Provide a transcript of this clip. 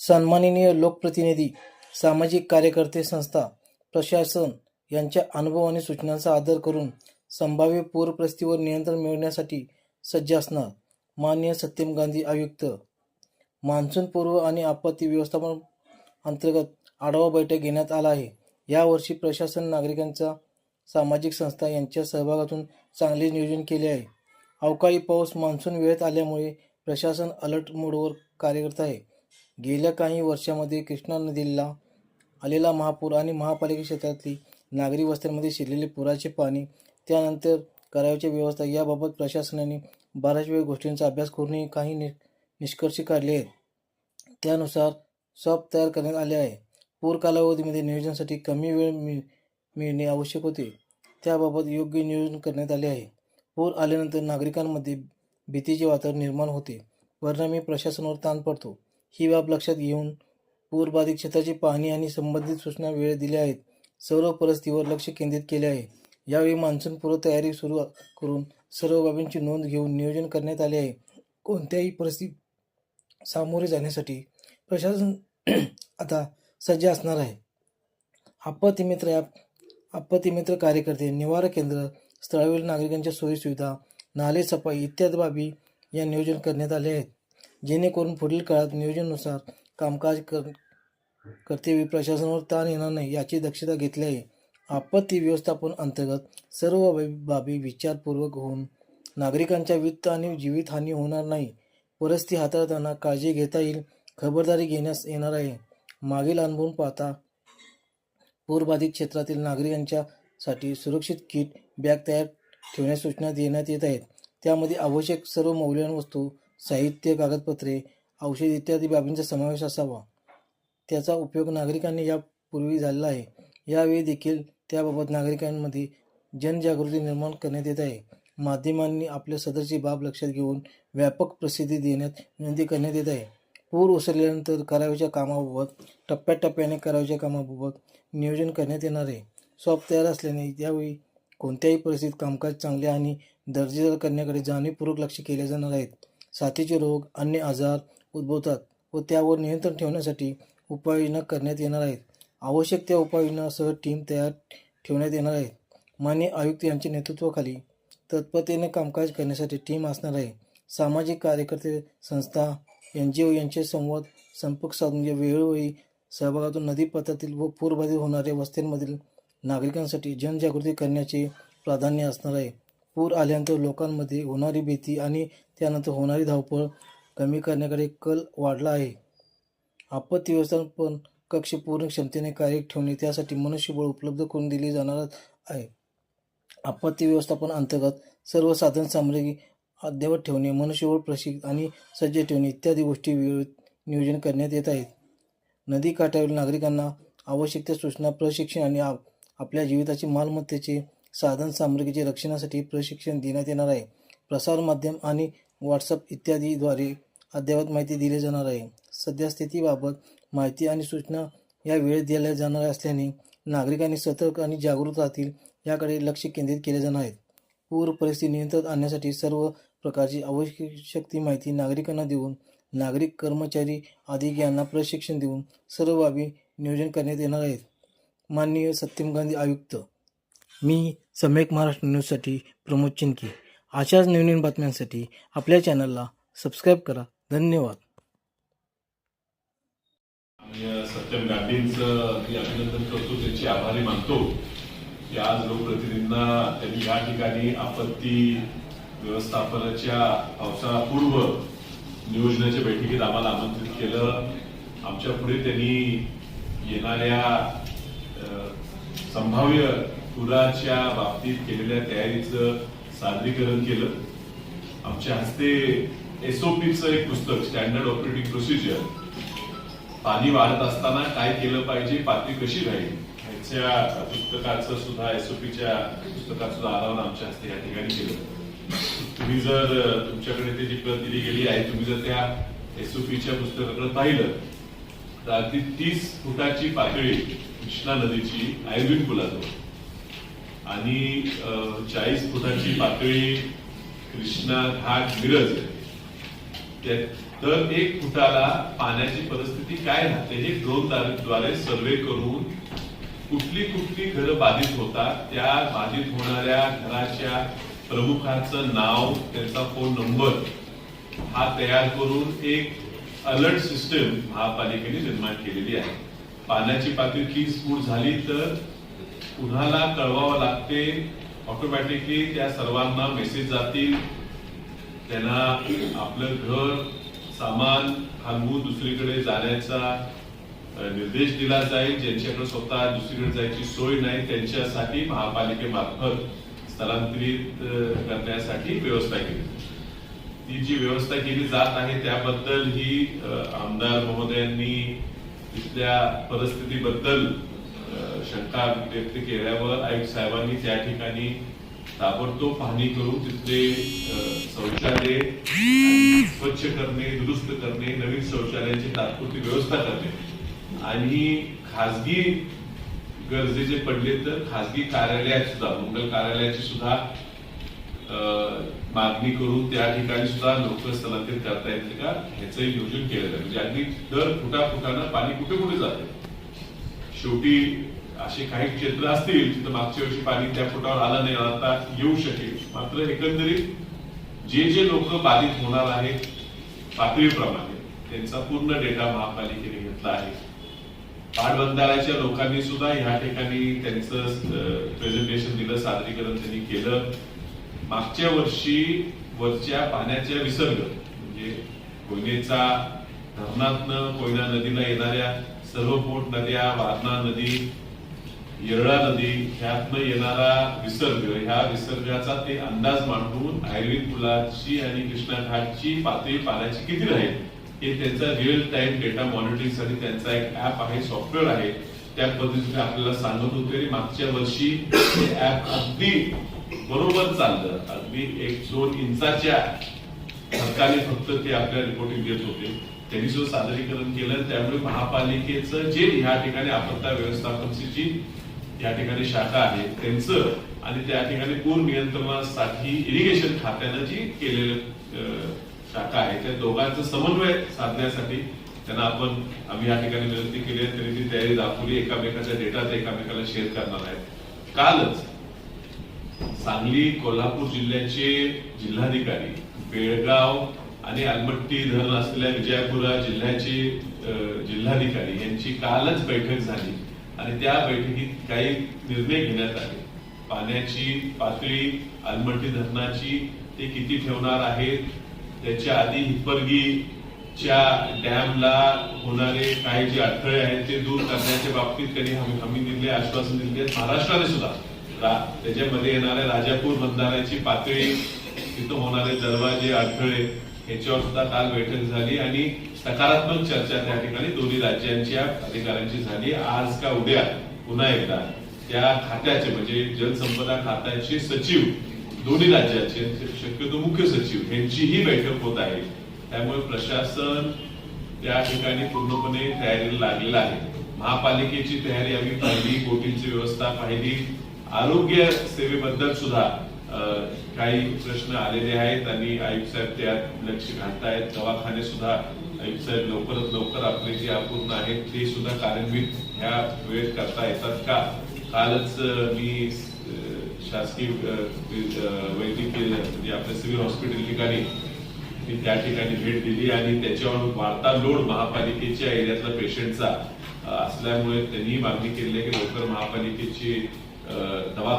सन्माननीय लोकप्रतिनिधी सामाजिक कार्यकर्ते संस्था प्रशासन यांच्या अनुभव आणि सूचनांचा आदर करून संभाव्य पूरपरिस्थितीवर नियंत्रण मिळवण्यासाठी सज्ज असणार माननीय सत्यम गांधी आयुक्त. मान्सून पूर्व आणि आपत्ती व्यवस्थापन अंतर्गत आढावा बैठक घेण्यात आला आहे. यावर्षी प्रशासन नागरिकांचा सामाजिक संस्था यांच्या सहभागातून चांगले नियोजन केले आहे. अवकाळी पाऊस मान्सून वेळेत आल्यामुळे प्रशासन अलर्ट मोडवर कार्यरत आहे. गेल्या काही वर्षामध्ये कृष्णा नदीला आलेला महापूर आणि महापालिका क्षेत्रातली नागरी वस्त्यांमध्ये शिरलेले पुराचे पाणी त्यानंतर करावयाच्या व्यवस्था याबाबत प्रशासनाने बऱ्याच वेळ गोष्टींचा अभ्यास करूनही काही नि निष्कर्ष काढले आहेत. त्यानुसार सॉप तयार करण्यात आले आहे. पूर कालावधीमध्ये नियोजनासाठी कमी वेळ मिळ मिळणे आवश्यक होते. त्याबाबत योग्य नियोजन करण्यात आले आहे. पूर आल्यानंतर नागरिकांमध्ये भीतीचे वातावरण निर्माण होते. परिणामी प्रशासनावर ताण पडतो. ही बाब लक्षात घेऊन पूरबाधित क्षेत्राची पाहणी आणि संबंधित सूचना वेळ दिल्या आहेत. सर्व परिस्थितीवर लक्ष केंद्रित केले आहे. यावेळी मान्सून पूर्व तयारी सुरू करून सर्व बाबींची नोंद घेऊन नियोजन करण्यात आले आहे. कोणत्याही परिस्थिती सामोरे जाण्यासाठी प्रशासन आता सज्ज असणार आहे. आपत्ती मित्र ॲप आपत्ती मित्र कार्यकर्ते निवारा केंद्र स्थळावरील नागरिकांच्या सोयीसुविधा नाले सफाई इत्यादी बाबी या नियोजन करण्यात आले आहेत. जेणेकरून पुढील काळात नियोजनानुसार कामकाज कर कर्तव्य प्रशासनावर ताण येणार नाही याची दक्षता घेतली आहे. आपत्ती व्यवस्थापन अंतर्गत सर्व बाबी बाबी विचारपूर्वक होऊन नागरिकांच्या वित्त आणि जीवितहानी होणार नाही. परिस्थिती हाताळताना काळजी घेता येईल खबरदारी घेण्यास येणार आहे. मागील अनुभवून पाहता पूरबाधित क्षेत्रातील नागरिकांच्यासाठी सुरक्षित किट बॅग तयार ठेवण्यास सूचना देण्यात येत आहेत. त्यामध्ये आवश्यक सर्व मौल्यवान वस्तू साहित्य कागदपत्रे औषध इत्यादी बाबींचा समावेश असावा. त्याचा उपयोग नागरिकांनी यापूर्वी झालेला आहे. यावेळी देखील त्याबाबत नागरिकांमध्ये जनजागृती निर्माण करण्यात येत आहे. माध्यमांनी आपल्या सदरची बाब लक्षात घेऊन व्यापक प्रसिद्धी देण्यात विनंती करण्यात येत आहे. पूर ओसरल्यानंतर करावयाच्या कामाबाबत टप्प्याटप्प्याने करावयाच्या कामाबाबत नियोजन करण्यात येणार आहे. सॉफ्ट तयार असल्याने यावेळी कोणत्याही परिस्थितीत कामकाज चांगले आणि दर्जेदार करण्याकडे जाणीवपूर्वक लक्ष केले जाणार आहेत साथीचे रोग अन्य आजार उद्भवतात व त्यावर नियंत्रण ठेवण्यासाठी उपाययोजना करण्यात येणार आहेत. आवश्यक त्या उपाययोजनासह टीम तयार ठेवण्यात येणार आहेत. मान्य आयुक्त यांच्या नेतृत्वाखाली तत्परतेने कामकाज करण्यासाठी टीम असणार आहे. सामाजिक कार्यकर्ते संस्था एन जी ओ यांचे संवाद संपर्क साधून वेळोवेळी सहभागातून नदीपथातील व पूरबाधित होणाऱ्या वस्त्यांमधील नागरिकांसाठी जनजागृती करण्याचे प्राधान्य असणार आहे. पूर आल्यानंतर लोकांमध्ये होणारी भीती आणि त्यानंतर होणारी धावपळ कमी करण्याकडे कल वाढला आहे. आपत्ती व्यवस्थापन कक्ष पूर्ण क्षमतेने कार्य ठेवणे त्यासाठी मनुष्यबळ उपलब्ध करून दिले जाणार आहे. आपत्ती व्यवस्थापन अंतर्गत सर्व साधन सामग्री अद्ययावत ठेवणे मनुष्यबळ प्रशिक्षित आणि सज्ज ठेवणे इत्यादी गोष्टी वेळेत नियोजन करण्यात येत आहेत. नदी काठावरील नागरिकांना आवश्यक त्या सूचना प्रशिक्षण आणि आप आपल्या जीविताची मालमत्तेचे साधन सामग्रीचे रक्षणासाठी प्रशिक्षण देण्यात येणार आहे. प्रसारमाध्यम आणि व्हॉट्सअप इत्यादीद्वारे अद्ययावत माहिती दिली जाणार आहे. सध्या स्थितीबाबत माहिती आणि सूचना या वेळेत दिल्या जाणार असल्याने नागरिकांनी सतर्क आणि जागृत राहतील याकडे लक्ष केंद्रित केले जाणार आहे. पूर परिस्थिती नियंत्रणात आणण्यासाठी सर्व प्रकारची आवश्यक ती माहिती नागरिकांना देऊन नागरिक कर्मचारी अधिक यांना प्रशिक्षण देऊन सर्व बाबी नियोजन करण्यात येणार आहेत. माननीय सत्यम गांधी आयुक्त मी सम्यक महाराष्ट्र न्यूजसाठी प्रमोद चिनके अशाच नवीन बातम्यांसाठी आपल्या चॅनलला सबस्क्राईब करा. धन्यवाद. सत्यम गांधींचं मी अभिनंदन करतो. त्यांची आभारी मानतो. की आज लोकप्रतिनिधींना त्यांनी या ठिकाणी आपत्ती व्यवस्थापनाच्या पावसाळापूर्व नियोजनाच्या बैठकीत आम्हाला आमंत्रित केलं. आमच्या पुढे त्यांनी येणाऱ्या संभाव्य पुराच्या बाबतीत केलेल्या तयारीचं सादरीकरण केलं. आमच्या हस्ते एसओपीचं एक पुस्तक स्टँडर्ड ऑपरेटिंग प्रोसिजर पाणी वाढत असताना काय केलं पाहिजे पातळी कशी राहील? ह्याच्या पुस्तकाचं सुद्धा एसओपीच्या पुस्तकात सुद्धा आरावण आमच्या हस्ते या ठिकाणी केलं. तुम्ही जर तुमच्याकडे त्याची प्रत दिली गेली आहे तुम्ही जर त्या एसओपीच्या पुस्तकाकडे पाहिलं तर अगदी तीस फुटाची पातळी कृष्णा नदीची आयुर्वेद पुलाजवळ. आणि चाळीस फुटाची पातळी कृष्णा घाट मिरज. तर एक फुटाला पाण्याची परिस्थिती काय राहते हे ड्रोनद्वारे सर्वे करून कुठली कुठली घरं बाधित होतात त्या बाधित होणाऱ्या घराच्या प्रमुखाचं नाव त्यांचा फोन नंबर हा तयार करून एक अलर्ट सिस्टम महापालिकेने निर्माण केलेली आहे. पाण्याची पातळी तीस फूट झाली तर कुणाला कळवावं लागते ऑटोमॅटिकली त्या सर्वांना मेसेज जातील. त्यांना आपलं घर सामान हलवून दुसरीकडे जाण्याचा निर्देश दिला जाईल. ज्यांच्याकडे स्वतः दुसरीकडे जायची सोय नाही त्यांच्यासाठी महापालिकेमार्फत स्थलांतरित करण्यासाठी व्यवस्था केली. ती जी व्यवस्था केली जात आहे त्याबद्दल ही आमदार महोदयांनी तिथल्या परिस्थितीबद्दल शंका व्यक्त केल्यावर आयुक्त साहेबांनी त्या ठिकाणी ताबडतोब पाहणी करून तिथले शौचालय स्वच्छ करणे दुरुस्त करणे नवीन शौचालयाची तात्पुरती व्यवस्था करणे. आणि खासगी गरजेचे पडले तर खासगी कार्यालयात सुद्धा मंगल कार्यालयाची सुद्धा मागणी करून त्या ठिकाणी सुद्धा लोक स्थलांतरित करता येतील का? ह्याचं नियोजन केलं जाईल म्हणजे अगदी दर फुटा फुटानं पाणी कुठे कुठे जाते? शेवटी असे काही क्षेत्र असतील तिथं मागच्या वर्षी पाणी त्या फुटावर आलं नाही आता येऊ शकेल. मात्र एकंदरीत जे जे लोक बाधित होणार आहेत पातळीप्रमाणे त्यांचा पूर्ण डेटा महापालिकेने घेतला आहे. पाटबंधाऱ्याच्या लोकांनी सुद्धा ह्या ठिकाणी त्यांचं प्रेझेंटेशन दिलं सादरीकरण त्यांनी केलं. मागच्या वर्षी वरच्या पाण्याच्या विसर्ग म्हणजे कोयनेचा धरणातनं कोयना नदीला येणाऱ्या सर्व पोट नद्या वारणा नदी येरळा नदी ह्यातनं येणारा विसर्ग ह्या विसर्गाचा ते अंदाज मांडून आयुर्वेद पुलाची आणि कृष्णा घाटची पातळी पाण्याची किती राहील हे त्यांचा रिअल टाइम डेटा मॉनिटरिंगसाठी त्यांचा एक ऍप आहे सॉफ्टवेअर आहे. त्या पद्धतीने आपल्याला सांगत होते मागच्या वर्षी हे ऍप अगदी बरोबर चाललं. अगदी एक दोन इंचाच्या सरकारने फक्त ते आपल्या रिपोर्टिंग देत होते. त्यांनी सुद्धा सादरीकरण केलं. त्यामुळे महापालिकेचं जे ह्या ठिकाणी आपत्ता व्यवस्थापनची जी या ठिकाणी शाखा आहे त्यांचं. आणि त्या ठिकाणी पूर नियंत्रणासाठी इरिगेशन खात्यानं जी केलेलं शाखा आहे त्या दोघांचं समन्वय साधण्यासाठी त्यांना आपण आम्ही या ठिकाणी विनंती केली आहे त्यांनी ती तयारी दाखवली एकामेकाचा डेटा ते एकामेकाला शेअर करणार आहेत. कालच सांगली कोल्हापूर जिल्ह्याचे जिल्हाधिकारी बेळगाव आणि अलमट्टी धरण असलेल्या विजयपुरा जिल्ह्याचे जिल्हाधिकारी यांची कालच बैठक झाली. आणि त्या बैठकीत काही निर्णय घेण्यात आले. पाण्याची पातळी अलमट्टी धरणाची ते किती ठेवणार आहेत त्याच्या आधी हिपरगीच्या डॅमला होणारे काही जे अडथळे आहेत ते दूर करण्याच्या बाबतीत त्यांनी हमी हमी दिले आश्वासन दिले महाराष्ट्राने सुद्धा त्याच्यामध्ये येणाऱ्या राजापूर बंधाऱ्याची पातळी तिथं होणारे दरवाजे अडथळे याच्यावर सुद्धा काल बैठक झाली आणि सकारात्मक चर्चा त्या ठिकाणी दोन्ही राज्यांच्या अधिकाऱ्यांची झाली. आज का उद्या पुन्हा एकदा त्या खात्याचे म्हणजे जलसंपदा खात्याचे सचिव दोन्ही राज्याचे शक्यतो मुख्य सचिव यांचीही बैठक होत आहे. त्यामुळे प्रशासन त्या ठिकाणी पूर्णपणे तयारीला लागलेलं आहे. महापालिकेची तयारी आम्ही पाहिली बोटींची व्यवस्था पाहिली. आरोग्य सेवेबद्दल सुद्धा काही प्रश्न आलेले आहेत आणि आयुक्त साहेब त्यात लक्ष घालतायत. दवाखाने सुद्धा आयुक्त साहेब लवकरात लवकर आपले जे अपूर्ण आहेत ते सुद्धा कार्यान्वित ह्या वेळेत करता येतात का? कालच मी शासकीय वैद्यकीय म्हणजे आपल्या सिव्हिल हॉस्पिटल ठिकाणी मी त्या ठिकाणी भेट दिली आणि त्याच्यावर वाढता लोड महापालिकेच्या एरियातला पेशंटचा असल्यामुळे त्यांनी मागणी केली आहे की लवकर महापालिकेची दवा